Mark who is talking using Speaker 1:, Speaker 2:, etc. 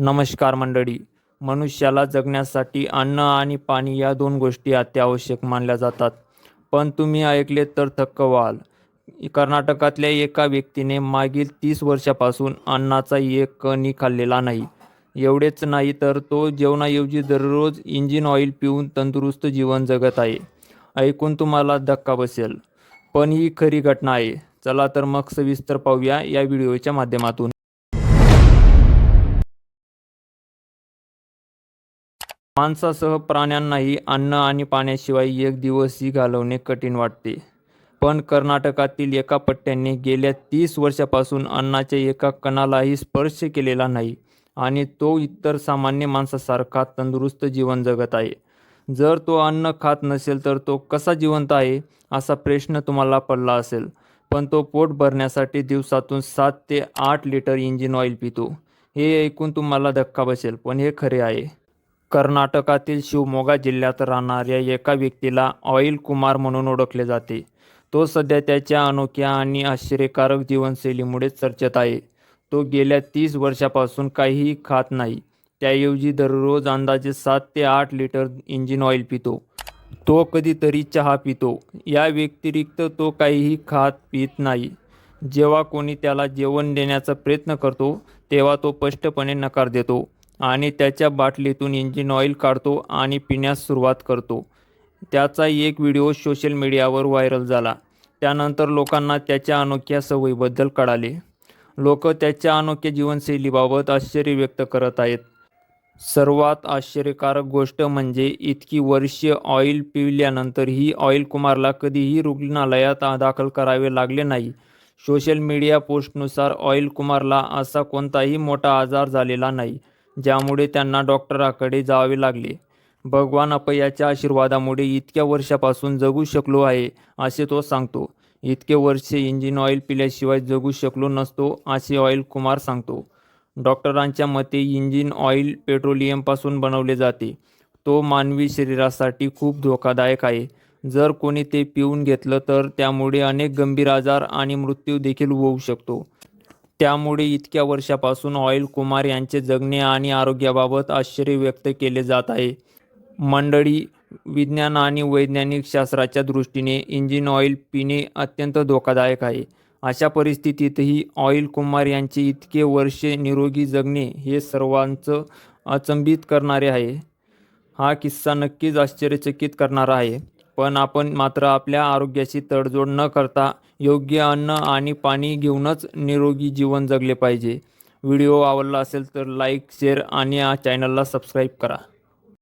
Speaker 1: नमस्कार मंडळी. मनुष्याला जगण्यासाठी अन्न आणि पाणी या दोन गोष्टी अत्यावश्यक मानल्या जातात. पण तुम्ही ऐकले तर थक्क व्हाल कर्नाटकातल्या एका व्यक्तीने मागील तीस वर्षापासून अन्नाचा एक कणी खाल्लेला नाही. एवढेच नाही तर तो जेवणाऐवजी दररोज इंजिन ऑइल पिऊन तंदुरुस्त जीवन जगत आहे. ऐकून तुम्हाला धक्का बसेल. पण ही खरी घटना आहे. चला तर मग सविस्तर पाहूया या व्हिडिओच्या माध्यमातून. माणसासह प्राण्यांनाही अन्न आणि पाण्याशिवाय एक दिवसही घालवणे कठीण वाटते. पण कर्नाटकातील एका पट्ट्याने गेल्या तीस वर्षापासून अन्नाच्या एका कणालाही स्पर्श केलेला नाही आणि तो इतर सामान्य माणसासारखा तंदुरुस्त जीवन जगत आहे. जर तो अन्न खात नसेल तर तो कसा जिवंत आहे असा प्रश्न तुम्हाला पडला असेल. पण तो पोट भरण्यासाठी दिवसातून सात ते आठ लिटर इंजिन ऑइल पितो. हे ऐकून तुम्हाला धक्का बसेल पण हे खरे आहे. कर्नाटकातील शिवमोगा जिल्ह्यात राहणाऱ्या एका व्यक्तीला ऑइल कुमार म्हणून ओळखले जाते. तो सध्या त्याच्या अनोख्या आणि आश्चर्यकारक जीवनशैलीमुळे चर्चेत आहे. तो गेल्या तीस वर्षापासून काहीही खात नाही. त्याऐवजी दररोज अंदाजे सात ते आठ लिटर इंजिन ऑइल पितो. तो कधीतरी चहा पितो. या व्यतिरिक्त तो काहीही खात पित नाही. जेव्हा कोणी त्याला जेवण देण्याचा प्रयत्न करतो तेव्हा तो स्पष्टपणे नकार देतो. आणि त्याच्या बाटलीतून इंजिन ऑइल काढतो आणि पिण्यास सुरुवात करतो. त्याचा एक व्हिडिओ सोशल मीडियावर व्हायरल झाला. त्यानंतर लोकांना त्याच्या अनोख्या सवयीबद्दल कळाले. लोक त्याच्या अनोख्या जीवनशैलीबाबत आश्चर्य व्यक्त करत आहेत. सर्वात आश्चर्यकारक गोष्ट म्हणजे इतकी वर्षे ऑइल पिल्यानंतरही ऑइल कुमारला कधीही रुग्णालयात दाखल करावे लागले नाही. सोशल मीडिया पोस्टनुसार ऑइल कुमारला असा कोणताही मोठा आजार झालेला नाही. ज्यामुळे त्यांना डॉक्टराकडे जावे लागले. भगवान अपयाच्या आशीर्वादामुळे इतक्या वर्षापासून जगू शकलो आहे असे तो सांगतो. इतके वर्षे इंजिन ऑइल पिल्याशिवाय जगू शकलो नसतो असे ऑइल कुमार सांगतो. डॉक्टरांच्या मते इंजिन ऑइल पेट्रोलियमपासून बनवले जाते. तो मानवी शरीरासाठी खूप धोकादायक आहे. जर कोणी ते पिऊन घेतलं तर त्यामुळे अनेक गंभीर आजार आणि मृत्यू देखील होऊ शकतो. त्यामुळे इतक्या वर्षापासून ऑइल कुमार यांचे जगणे आणि आरोग्याबाबत आश्चर्य व्यक्त केले जात आहे. मंडळी विज्ञान आणि वैज्ञानिक शास्त्राच्या दृष्टीने इंजिन ऑइल पिणे अत्यंत धोकादायक आहे. अशा परिस्थितीतही ऑइल कुमार यांचे इतके वर्षे निरोगी जगणे हे सर्वांचं अचंबित करणारे आहे. हा किस्सा नक्कीच आश्चर्यचकित करणारा आहे. पण आपण मात्र आपल्या आरोग्याशी तडजोड न करता योग्य अन्न आणि पाणी घेऊनच निरोगी जीवन जगले पाहिजे. व्हिडिओ आवडला असेल तर लाईक शेअर आणि या चॅनलला सबस्क्राईब करा.